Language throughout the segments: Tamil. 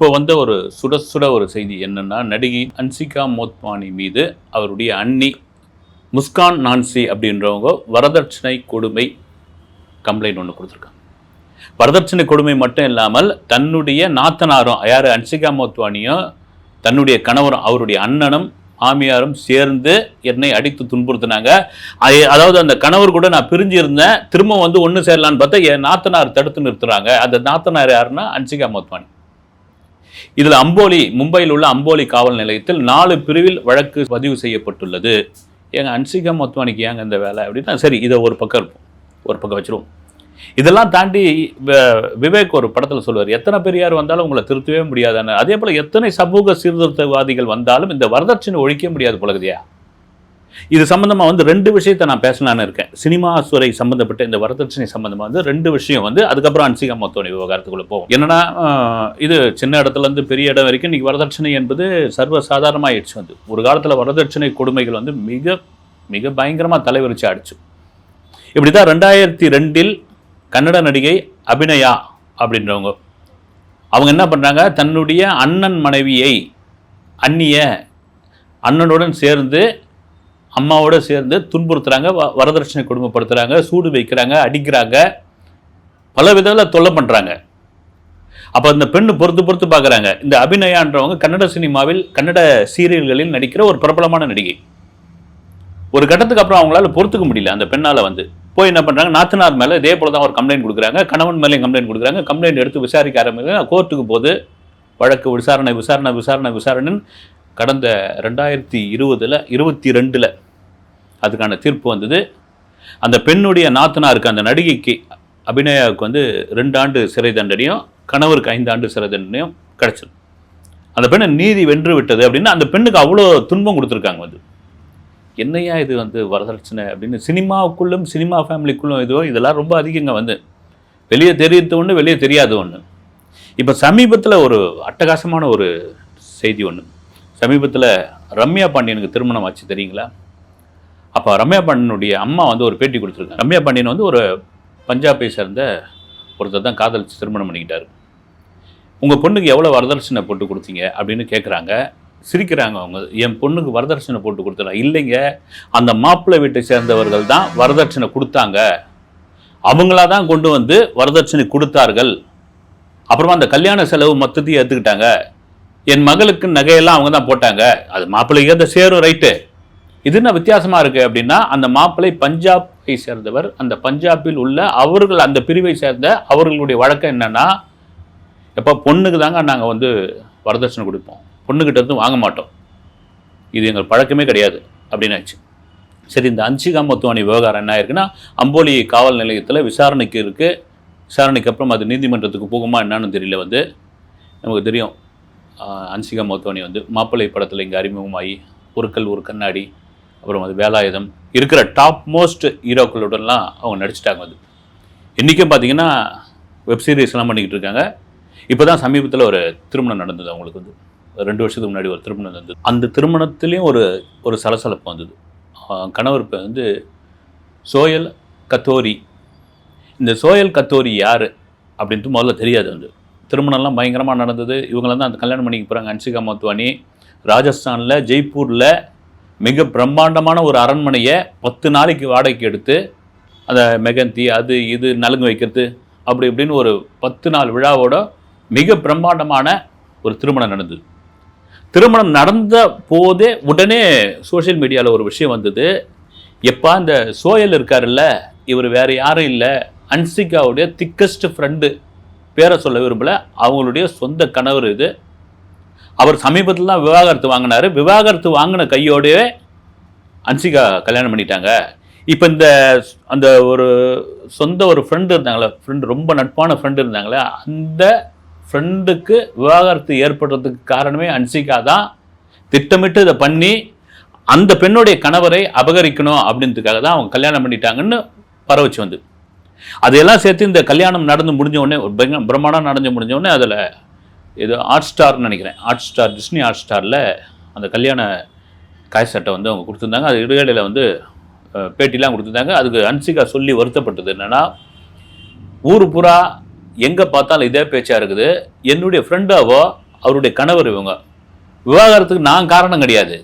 இப்போ வந்த ஒரு சுட சுட ஒரு செய்தி என்னென்னா நடிகை அன்சிகா மோத்வானி மீது அவருடைய அண்ணி முஸ்கான் நான்சி அப்படின்றவங்க வரதட்சணை கொடுமை கம்ப்ளைண்ட் ஒன்று கொடுத்துருக்காங்க. வரதட்சணை கொடுமை மட்டும் இல்லாமல் தன்னுடைய நாத்தனாரும் யார்? அன்சிகா மோத்வானியும் தன்னுடைய கணவரும் அவருடைய அண்ணனும் மாமியாரும் சேர்ந்து என்னை அடித்து துன்புறுத்தினாங்க. அதாவது அந்த கணவர் கூட நான் பிரிஞ்சு இருந்தேன் திரும்ப வந்து ஒன்று சேரலான்னு பார்த்தா என் நாத்தனார் தடுத்து நிறுத்துறாங்க. அந்த நாத்தனார் யாருன்னா அன்சிகா மோத்வானி. இதில் அம்போலி மும்பையில் உள்ள அம்போலி காவல் நிலையத்தில் நாலு பிரிவில் வழக்கு பதிவு செய்யப்பட்டுள்ளது. ஏங்க அன்சிகா மொத்வானிக்கு ஏங்க இந்த வேலை அப்படின்னா சரி இதை ஒரு பக்கம் இருப்போம் ஒரு பக்கம் வச்சிருவோம். இதெல்லாம் தாண்டி வ- விவேக் ஒரு படத்தில் சொல்லுவார் எத்தனை பெரியார் வந்தாலும் உங்களை திருத்தவே முடியாதுன்னு. அதே போல் எத்தனை சமூக சீர்திருத்தவாதிகள் வந்தாலும் இந்த வரதட்சணை ஒழிக்க முடியாது பழகுதியா இது சம்மந்தமாக வந்து ரெண்டு விஷயத்தை நான் பேசலான்னு இருக்கேன். சினிமா துறை சம்பந்தப்பட்ட இந்த வரதட்சணை சம்மந்தமாக வந்து ரெண்டு விஷயம் வந்து அதுக்கப்புறம் அன்சிகா மொத்தோனி விவகாரத்துக்குள்ள போகும். என்னன்னா இது சின்ன இடத்துல இருந்து பெரிய இடம் வரைக்கும் இன்னைக்கு வரதட்சணை என்பது சர்வசாதாரணமாகிடுச்சு வந்து. ஒரு காலத்தில் வரதட்சணை கொடுமைகள் வந்து மிக மிக பயங்கரமாக தலைவரிச்சு ஆடிச்சு இப்படி தான் ரெண்டாயிரத்தி ரெண்டில் கன்னட நடிகை அபிநயா அப்படின்றவங்க அவங்க என்ன பண்ணுறாங்க தன்னுடைய அண்ணன் மனைவியை அந்நிய அண்ணனுடன் சேர்ந்து அம்மாவோட சேர்ந்து துன்புறுத்துறாங்க வ- வரதட்சணை கொடுமைப்படுத்துகிறாங்க சூடு வைக்கிறாங்க அடிக்கிறாங்க. பல விதத்தில் தொல்லை பண்ணுறாங்க அப்போ இந்த பெண்ணு பொறுத்து பொறுத்து பார்க்குறாங்க இந்த அபிநயான்றவங்க கன்னட சினிமாவில் கன்னட சீரியல்களில் நடிக்கிற ஒரு பிரபலமான நடிகை. ஒரு கட்டத்துக்கு அப்புறம் அவங்களால பொறுத்துக்க முடியல அந்த பெண்ணால் வந்து. போய் என்ன பண்ணுறாங்க நாத்தனார் மேலே இதே போல தான் ஒரு கம்ப்ளைண்ட் கொடுக்குறாங்க கணவன் மேலேயும் கம்ப்ளைண்ட் கொடுக்குறாங்க கம்ப்ளைண்ட் எடுத்து விசாரிக்க ஆரம்பிக்கிறாங்க. கோர்ட்டுக்கு போது வழக்கு விசாரணை விசாரணை விசாரணை விசாரணைன்னு கடந்த ரெண்டாயிரத்தி இருபதில் இருபத்தி ரெண்டில் அதுக்கான தீர்ப்பு வந்தது. அந்த பெண்ணுடைய நாத்தனாருக்கு அந்த நடிகைக்கு அபிநயாவுக்கு வந்து ரெண்டு ஆண்டு சிறை தண்டனையும் கணவருக்கு ஐந்து ஆண்டு சிறை தண்டனையும் கிடச்சிது. அந்த பெண்ணை நீதி வென்று விட்டது அப்படின்னா அந்த பெண்ணுக்கு அவ்வளோ துன்பம் கொடுத்துருக்காங்க வந்து. என்னையா இது வந்து வரதட்சணை அப்படின்னு சினிமாவுக்குள்ளும் சினிமா ஃபேமிலிக்குள்ளும் இதுவோ இதெல்லாம் ரொம்ப அதிகங்க வந்து. வெளியே தெரியுது ஒன்று வெளியே தெரியாத ஒன்று இப்போ சமீபத்தில் ஒரு அட்டகாசமான ஒரு செய்தி ஒன்று சமீபத்தில் ரம்யா பாண்டியனுக்கு திருமணம் ஆச்சு தெரியுங்களா? அப்போ ரம்யா பாண்டியனுடைய அம்மா வந்து ஒரு பேட்டி கொடுத்துருக்காங்க ரம்யா பாண்டியன் வந்து ஒரு பஞ்சாபை சேர்ந்த ஒருத்தர் தான் காதலிச்சு திருமணம் பண்ணிக்கிட்டாரு. உங்கள் பொண்ணுக்கு எவ்வளோ வரதட்சணை போட்டு கொடுத்தீங்க? அப்படின்னு கேட்குறாங்க சிரிக்கிறாங்க அவங்க. என் பொண்ணுக்கு வரதட்சணை போட்டு கொடுத்துறா. இல்லைங்க அந்த மாப்பிள்ளை வீட்டை சேர்ந்தவர்கள் தான் வரதட்சணை கொடுத்தாங்க. அவங்களா தான் கொண்டு வந்து வரதட்சணை கொடுத்தார்கள். அப்புறமா அந்த கல்யாண செலவு மொத்தத்தையும் ஏற்றுக்கிட்டாங்க என் மகளுக்கு நகையெல்லாம் அவங்க தான் போட்டாங்க. அது மாப்பிள்ளைக்கு அந்த சேரும் ரைட்டு இது என்ன வித்தியாசமாக இருக்குது அப்படின்னா அந்த மாப்பிள்ளை பஞ்சாபை சேர்ந்தவர். அந்த பஞ்சாபில் உள்ள அவர்கள் அந்த பிரிவை சேர்ந்த அவர்களுடைய வழக்கம் என்னன்னா எப்போ பொண்ணுக்கு தாங்க நாங்கள் வந்து வரதட்சணை கொடுப்போம். பொண்ணுக்கிட்ட இருந்து வாங்க மாட்டோம். இது எங்கள் பழக்கமே கிடையாது அப்படின்னாச்சு. சரி இந்த அன்சிகா மொத்துவானி விவகாரம் என்ன ஆயிருக்குன்னா அம்போலி காவல் நிலையத்தில் விசாரணைக்கு இருக்குது விசாரணைக்கு அப்புறம் அது நீதிமன்றத்துக்கு போகுமா என்னன்னு தெரியல வந்து. நமக்கு தெரியும். அன்சிகா மோத்வானி வந்து மாப்பிள்ளை படத்தில் இங்கே அறிமுகமாகி பொருட்கள் ஒரு கண்ணாடி அப்புறம் அது வேலாயுதம் இருக்கிற டாப் மோஸ்ட் ஹீரோக்களுடன்லாம் அவங்க நடிச்சிட்டாங்க வந்து இன்றைக்கும் பார்த்தீங்கன்னா வெப் சீரிஸ்லாம் பண்ணிக்கிட்டு இருக்காங்க. இப்போ தான் சமீபத்தில் ஒரு திருமணம் நடந்தது அவங்களுக்கு வந்து. ரெண்டு வருஷத்துக்கு முன்னாடி ஒரு திருமணம் நடந்தது. அந்த திருமணத்துலேயும் ஒரு ஒரு சலசலப்பு வந்தது. கணவர் இப்போ வந்து சோயல் கத்தோரி. இந்த சோயல் கத்தோரி யார்? அப்படின்ட்டு முதல்ல தெரியாது வந்து. திருமணம்லாம் பயங்கரமாக நடந்தது. இவங்களாம் தான் அந்த கல்யாணம் பண்ணிக்க போகிறாங்க அன்சிகா மோத்வானி. ராஜஸ்தானில் ஜெய்ப்பூரில் மிக பிரம்மாண்டமான ஒரு அரண்மனையை பத்து நாளைக்கு வாடகைக்கு எடுத்து அந்த மெகந்தி அது இது நலுங்கு வைக்கிறது அப்படி இப்படின்னு ஒரு பத்து நாள் விழாவோட மிக பிரம்மாண்டமான ஒரு திருமணம் நடந்தது. திருமணம் நடந்த போதே உடனே சோஷியல் மீடியாவில் ஒரு விஷயம் வந்தது. எப்பா இந்த சோயல் இருக்காருல்ல இவர் வேறு யாரும் இல்லை அன்சிகாவுடைய திக்கஸ்ட் ஃப்ரெண்டு பேரை சொல்ல விரும்பலை. அவங்களுடைய சொந்த கணவர் இது. அவர் சமீபத்தில் தான் விவாகரத்து வாங்கினாரு. விவாகரத்து வாங்கின கையோடவே அன்சிகா கல்யாணம் பண்ணிட்டாங்க. இப்போ இந்த அந்த ஒரு சொந்த ஒரு ஃப்ரெண்டு இருந்தாங்களே ஃப்ரெண்டு ரொம்ப நட்பான ஃப்ரெண்டு இருந்தாங்களே அந்த ஃப்ரெண்டுக்கு விவாகரத்து ஏற்படுறதுக்கு காரணமே அன்சிகா தான். திட்டமிட்டு இதை பண்ணி அந்த பெண்ணுடைய கணவரை அபகரிக்கணும் அப்படின்றதுக்காக தான் அவங்க கல்யாணம் பண்ணிட்டாங்கன்னு பரவச்சு வந்து அதையெல்லாம் சேர்த்து இந்த கல்யாணம் நடந்து முடிஞ்ச உடனே ஒரு பயங்கர பிரம்மாண்டம் நடந்து முடிஞ்ச உடனே அதில் இது ஹாட் ஸ்டார்னு நினைக்கிறேன். ஹாட் ஸ்டார் டிஸ்னி ஹாட் ஸ்டாரில் அந்த கல்யாண காய்சட்டை வந்து அவங்க கொடுத்துருந்தாங்க. அது இடையில வந்து பேட்டிலாம் கொடுத்துருந்தாங்க. அதுக்கு அன்சிகா சொல்லி வருத்தப்பட்டது என்னென்னா ஊர் புறா எங்கே பார்த்தாலும் இதே பேச்சாக இருக்குது. என்னுடைய ஃப்ரெண்டாவோ அவருடைய கணவர் இவங்க. விவாகரத்துக்கு நான் காரணம் கிடையாது.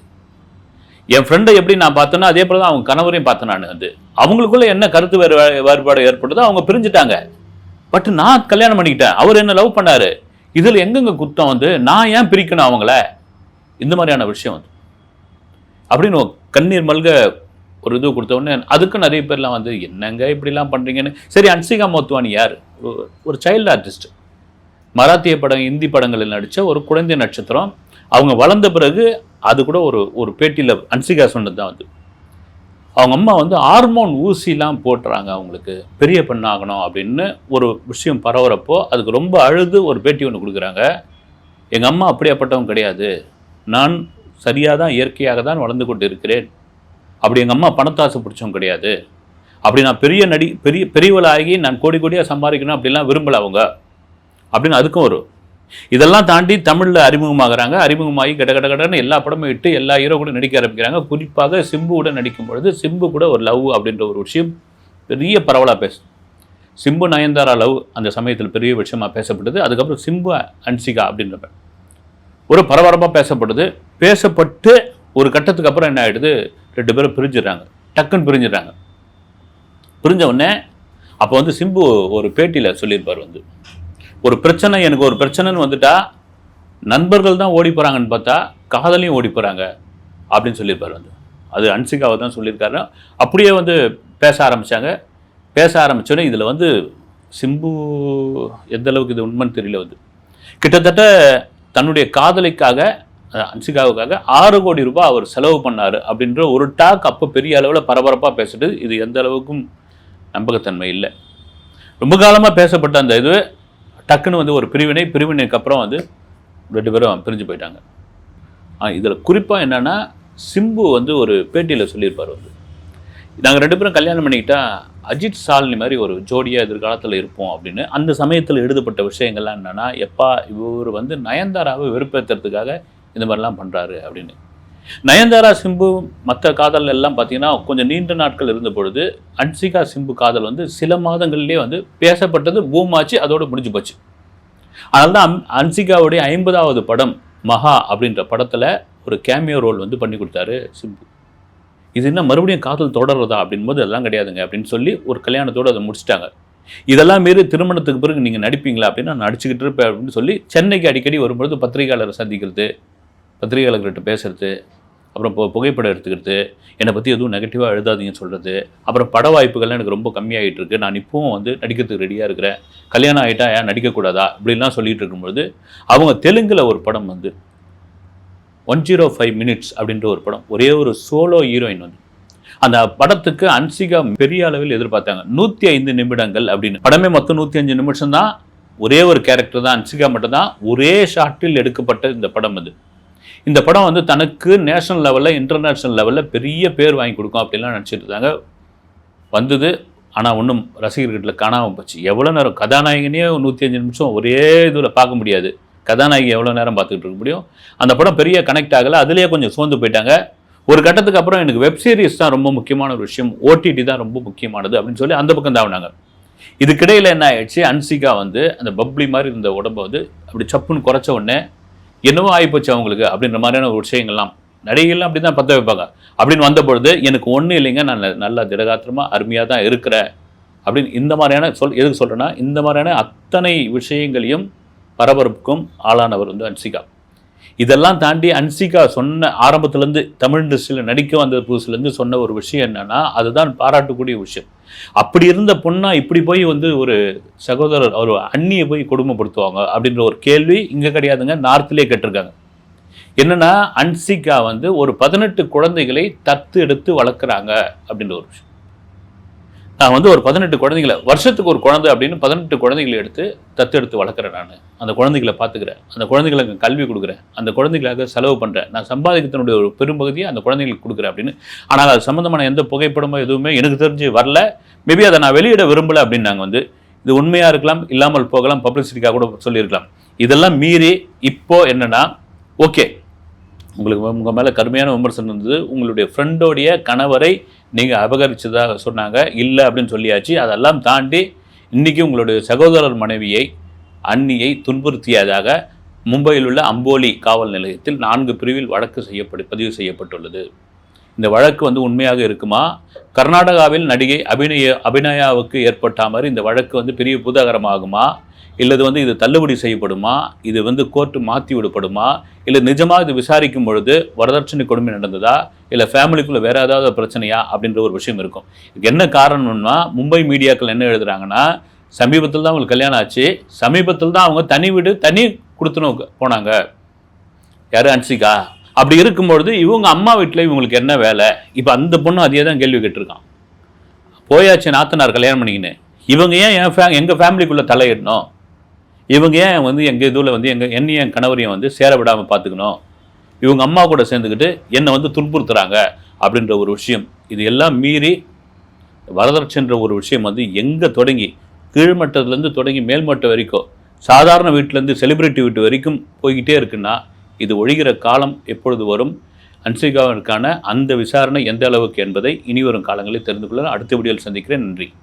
என் ஃப்ரெண்டை எப்படி நான் பார்த்தேன்னா அதே போல தான் அவங்க கணவரையும் பார்த்தேன் நான் வந்து அவங்களுக்குள்ள என்ன கருத்து வேறு வேறுபாடு ஏற்பட்டதோ அவங்க பிரிஞ்சுட்டாங்க. பட் நான் கல்யாணம் பண்ணிக்கிட்டேன். அவர் என்ன லவ் பண்ணாரு. இதில் எங்கெங்க குத்தம் வந்து? நான் ஏன் பிரிக்கணும் அவங்கள? இந்த மாதிரியான விஷயம் வந்து அப்படின்னு கண்ணீர் மல்க ஒரு இது கொடுத்த உடனே அதுக்கு நிறைய பேர்லாம் வந்து என்னங்க இப்படிலாம் பண்ணுறீங்கன்னு சரி அன்சிகா மோத்வானி யார்? ஒரு- ஒரு சைல்டு ஆர்டிஸ்ட் மராத்திய படம் இந்தி படங்களில் நடித்த ஒரு குழந்தை நட்சத்திரம். அவங்க வளர்ந்த பிறகு அது கூட ஒரு ஒரு பேட்டியில் அன்சிகா சொன்னது தான் வந்து அவங்க அம்மா வந்து ஹார்மோன் ஊசிலாம் போட்டுறாங்க அவங்களுக்கு பெரிய பெண்ணாகணும் அப்படின்னு ஒரு விஷயம் பரவுறப்போ அதுக்கு ரொம்ப அழுது ஒரு பேட்டி ஒன்று கொடுக்குறாங்க. எங்கள் அம்மா அப்படியாப்பட்டவங்க கிடையாது. நான் சரியாக தான் இயற்கையாக தான் வளர்ந்து கொண்டு இருக்கிறேன் அப்படி எங்கள் அம்மா பணத்தாசை பிடிச்சவங்க கிடையாது. அப்படி நான் பெரிய நடி பெரிய பெரியவளாகி நான் கோடி கோடியாக சம்பாதிக்கணும் அப்படிலாம் விரும்பலை அவங்க. அப்படின்னு அதுக்கும் ஒரு இதெல்லாம் தாண்டி தமிழில் அறிமுகமாகறாங்க. அறிமுகமாகி கட கட கடன்னு எல்லா படமும் இட்டு எல்லா ஹீரோ கூட நடிக்க ஆரம்பிக்கிறாங்க. குறிப்பாக சிம்புவோட நடிக்கும் பொழுது சிம்பு கூட ஒரு லவ் அப்படின்ற ஒரு விஷயம் பெரிய பரவலாக பேசும் சிம்பு நயன்தாரா லவ் அந்த சமயத்தில் பெரிய விஷயமாக பேசப்பட்டது. அதுக்கப்புறம் சிம்பு அன்சிகா அப்படின்றப்ப ஒரு பரபரப்பாக பேசப்படுது. பேசப்பட்டு ஒரு கட்டத்துக்கு அப்புறம் என்ன ஆயிடுது? ரெண்டு பேரும் பிரிஞ்சிடறாங்க. டக்குன்னு பிரிஞ்சிடறாங்க. பிரிஞ்ச உடனே அப்போ வந்து சிம்பு ஒரு பேட்டியில் சொல்லியிருப்பார் வந்து ஒரு பிரச்சனை எனக்கு ஒரு பிரச்சனைன்னு வந்துட்டா நண்பர்கள் தான் ஓடி போகிறாங்கன்னு பார்த்தா காதலையும் ஓடி போகிறாங்க அப்படின்னு சொல்லியிருப்பார் வந்து. அது அன்சிகாவை தான் சொல்லியிருக்காரு. அப்படியே வந்து பேச ஆரம்பித்தாங்க பேச ஆரம்பித்தோடனே இதில் வந்து சிம்பு எந்த அளவுக்கு இது உண்மைன்னு தெரியல வந்து. கிட்டத்தட்ட தன்னுடைய காதலிக்காக அன்சிகாவுக்காக ஆறு கோடி ரூபாய் அவர் செலவு பண்ணார் அப்படின்ற ஒரு டாக் அப்போ பெரிய அளவில் பரபரப்பாக பேசிட்டு இது எந்த அளவுக்கும் நம்பகத்தன்மை இல்லை. ரொம்ப காலமாக பேசப்பட்ட அந்த இது. டக்குன்னு வந்து ஒரு பிரிவினை பிரிவினைக்கு அப்புறம் வந்து ரெண்டு பேரும் பிரிஞ்சு போயிட்டாங்க. இதில் குறிப்பாக என்னென்னா சிம்பு வந்து ஒரு பேட்டியில் சொல்லியிருப்பார் வந்து. நாங்கள் ரெண்டு பேரும் கல்யாணம் பண்ணிக்கிட்டா அஜித் சாலினி மாதிரி ஒரு ஜோடியாக எதிர்காலத்தில் இருப்போம் அப்படின்னு அந்த சமயத்தில் எழுதப்பட்ட விஷயங்கள்லாம் என்னென்னா எப்பா இவர் வந்து நயன்தாராவை வெறுப்பேற்றுறதுக்காக இந்த மாதிரிலாம் பண்ணுறாரு அப்படின்னு. நயன்தாரா சிம்பு மற்ற காதல் எல்லாம் பார்த்தீங்கன்னா கொஞ்சம் நீண்ட நாட்கள் இருந்த பொழுது அன்சிகா சிம்பு காதல் வந்து சில மாதங்கள்லேயே வந்து பேசப்பட்டது பூமாச்சு அதோடு முடிஞ்சு போச்சு. அதனால தான் அம்- அன்சிகாவுடைய ஐம்பதாவது படம் மகா அப்படின்ற படத்தில் ஒரு கேமியோ ரோல் வந்து பண்ணி கொடுத்தாரு சிம்பு. இது என்ன மறுபடியும் காதல் தொடர்றதா அப்படின்போது அதெல்லாம் கிடையாதுங்க அப்படின்னு சொல்லி ஒரு கல்யாணத்தோடு அதை முடிச்சிட்டாங்க. இதெல்லாம் மீறி திருமணத்துக்கு பிறகு நீங்கள் நடிப்பீங்களா அப்படின்னு நான் நடிச்சுக்கிட்டு இருப்பேன் அப்படின்னு சொல்லி சென்னைக்கு அடிக்கடி வரும்பொழுது பத்திரிகையாளரை சந்திக்கிறது பத்திரிகையாளர்கள்ட்ட பேசுறது அப்புறம் இப்போ புகைப்படம் எடுத்துக்கிறது என்னை பற்றி எதுவும் நெகட்டிவாக எழுதாதீங்கன்னு சொல்கிறது அப்புறம் பட வாய்ப்புகள்லாம் எனக்கு ரொம்ப கம்மியாகிட்டு இருக்கு நான் இப்போவும் வந்து நடிக்கிறதுக்கு ரெடியாக இருக்கிறேன். கல்யாணம் ஆகிட்டா ஏன் நடிக்கக்கூடாதா? இப்படிலாம் சொல்லிகிட்டு இருக்கும்பொழுது அவங்க தெலுங்கில் ஒரு படம் வந்து ஒன் ஜீரோ ஃபைவ் மினிட்ஸ் அப்படின்ற ஒரு படம் ஒரே ஒரு சோலோ ஹீரோயின் வந்து அந்த படத்துக்கு அன்சிகா பெரிய அளவில் எதிர்பார்த்தாங்க. நூற்றி ஐந்து நிமிடங்கள் அப்படின்னு. படமே மொத்தம் நூற்றி அஞ்சு நிமிஷம் தான் ஒரே ஒரு கேரக்டர் தான் அன்சிகா மட்டும்தான். ஒரே ஷாட்டில் எடுக்கப்பட்ட இந்த படம் அது. இந்த படம் வந்து தனக்கு நேஷனல் லெவலில் இன்டர்நேஷ்னல் லெவலில் பெரிய பேர் வாங்கி கொடுக்கும் அப்படின்லாம் நினச்சிட்டு இருந்தாங்க. வந்தது. ஆனால் ஒன்றும் ரசிகர்கிட்ட காணாமல் போச்சு. எவ்வளோ நேரம் கதாநாயகனே நூற்றி அஞ்சு நிமிஷம் ஒரே இதில் பார்க்க முடியாது. கதாநாயகி எவ்வளோ நேரம் பார்த்துக்கிட்டு இருக்க முடியும்? அந்த படம் பெரிய கனெக்ட் ஆகலை. அதுலேயே கொஞ்சம் சோர்ந்து போயிட்டாங்க. ஒரு கட்டத்துக்கு அப்புறம் எனக்கு வெப் சீரிஸ் தான் ரொம்ப முக்கியமான ஒரு விஷயம். ஓடிடி தான் ரொம்ப முக்கியமானது அப்படின்னு சொல்லி அந்த பக்கம் தாவினாங்க. இதுக்கிடையில் என்ன ஆயிடுச்சு? அன்சிகா வந்து அந்த பப்ளி மாதிரி இருந்த உடம்ப வந்து அப்படி சப்புன்னு குறைச்ச உடனே என்னவோ ஆகிப்போச்சு அவங்களுக்கு அப்படின்ற மாதிரியான ஒரு விஷயங்கள்லாம். நடிகைகள்லாம் அப்படி தான் பற்ற வைப்பாங்க. அப்படின்னு வந்த பொழுது எனக்கு ஒன்றும் இல்லைங்க நான் நல்லா திடகாத்திரமாக அருமையாக தான் இருக்கிறேன். அப்படின்னு இந்த மாதிரியான சொல் எதுக்கு சொல்கிறேன்னா இந்த மாதிரியான அத்தனை விஷயங்களையும் பரபரப்புக்கும் ஆளானவர் வந்து அன்சிகா. இதெல்லாம் தாண்டி அன்சிகா சொன்ன ஆரம்பத்துலேருந்து தமிழ் இண்டஸ்ட்ரியில் நடிக்க வந்த புதுசுலேருந்து சொன்ன ஒரு விஷயம் என்னென்னா அதுதான் பாராட்டக்கூடிய விஷயம். அப்படி இருந்த பொண்ணா இப்படி போய் வந்து ஒரு சகோதரர் ஒரு அண்ணியை போய் கொடுமைப்படுத்துவாங்க அப்படின்ற ஒரு கேள்வி இங்கே கிடையாதுங்க நார்த்திலே கேட்டிருக்காங்க. என்னன்னா அன்சிகா வந்து ஒரு பதினெட்டு குழந்தைகளை தத்து எடுத்து வளர்க்குறாங்க அப்படின்ற ஒரு விஷயம். நான் வந்து ஒரு பதினெட்டு குழந்தைங்களை வருஷத்துக்கு ஒரு குழந்தை அப்படின்னு பதினெட்டு குழந்தைகளை எடுத்து தத்து எடுத்து வளர்க்குறேன் நான். அந்த குழந்தைகளை பார்த்துக்கிறேன். அந்த குழந்தைகளுக்கு கல்வி கொடுக்குறேன். அந்த குழந்தைகளுக்காக செலவு பண்ணுறேன் நான் சம்பாதிக்கத்தினுடைய ஒரு பெரும்பகுதியை அந்த குழந்தைகளுக்கு கொடுக்குறேன் அப்படின்னு. ஆனால் அது சம்மந்தமான எந்த புகைப்படமோ எதுவுமே எனக்கு தெரிஞ்சு வரல. மேபி அதை நான் வெளியிட விரும்பலை அப்படின்னு நாங்கள் வந்து இது உண்மையாக இருக்கலாம் இல்லாமல் போகலாம் பப்ளிசிட்டிக்காக கூட சொல்லியிருக்கலாம். இதெல்லாம் மீறி இப்போது என்னென்னா ஓகே உங்களுக்கு உங்கள் மேலே கடுமையான விமர்சனம் இருந்தது. உங்களுடைய ஃப்ரெண்டோடைய கணவரை நீங்கள் அபகரிச்சதாக சொன்னாங்க. இல்லை அப்படின்னு சொல்லியாச்சு. அதெல்லாம் தாண்டி இன்றைக்கி உங்களுடைய சகோதரர் மனைவியை அண்ணியை துன்புறுத்தியதாக மும்பையில் உள்ள அம்போலி காவல் நிலையத்தில் நான்கு பிரிவில் வழக்கு செய்யப்படு பதிவு செய்யப்பட்டுள்ளது. இந்த வழக்கு வந்து உண்மையாக இருக்குமா? கர்நாடகாவில் நடிகை அபிநய அபிநயாவுக்கு ஏற்பட்ட மாதிரி இந்த வழக்கு வந்து பெரிய பூதாகரமாகுமா? இல்லது வந்து இது தள்ளுபடி செய்யப்படுமா? இது வந்து கோர்ட்டு மாற்றி விடப்படுமா? இல்லை நிஜமாக இது விசாரிக்கும் பொழுது வரதட்சணை கொடுமை நடந்ததா? இல்லை ஃபேமிலிக்குள்ளே வேறு ஏதாவது பிரச்சனையா? அப்படின்ற ஒரு விஷயம் இருக்கும். இதுக்கு என்ன காரணம்னா மும்பை மீடியாக்கள் என்ன எழுதுறாங்கன்னா சமீபத்தில் தான் அவங்களுக்கு கல்யாணம் ஆச்சு. சமீபத்தில் தான் அவங்க தனி வீடு தனி கொடுத்துணும் போனாங்க. யார்? அன்சிகா. அப்படி இருக்கும்பொழுது இவங்க அம்மா வீட்டில் இவங்களுக்கு என்ன வேலை? இப்போ அந்த பொண்ணு அதே தான் கேள்வி கேட்டிருக்கான். போயாச்சு நாத்தனார் கல்யாணம் பண்ணிக்கின்னு. இவங்க ஏன் என் ஃபே எங்கள் ஃபேமிலிக்குள்ளே தலையிடணும்? இவங்க ஏன் வந்து எங்கள் இதில் வந்து எங்கள் என்னையும் என் கணவரையும் வந்து சேர விடாமல் பார்த்துக்கணும் இவங்க அம்மா கூட சேர்ந்துக்கிட்டு என்னை வந்து துன்புறுத்துறாங்க அப்படின்ற ஒரு விஷயம். இது எல்லாம் மீறி வரதட்சன்ற ஒரு விஷயம் வந்து எங்கே தொடங்கி கீழ்மட்டத்துலேருந்து தொடங்கி மேல்மட்டம் வரைக்கும் சாதாரண வீட்டிலேருந்து செலிபிரிட்டி வீட்டு வரைக்கும் போய்கிட்டே இருக்குன்னா இது ஒழிகிற காலம் எப்பொழுது வரும்? அன்சிகாவிற்கான அந்த விசாரணை எந்த அளவுக்கு என்பதை இனி வரும் காலங்களில் தெரிந்து கொள்ள அடுத்த வீடியோவில் சந்திக்கிறேன். நன்றி.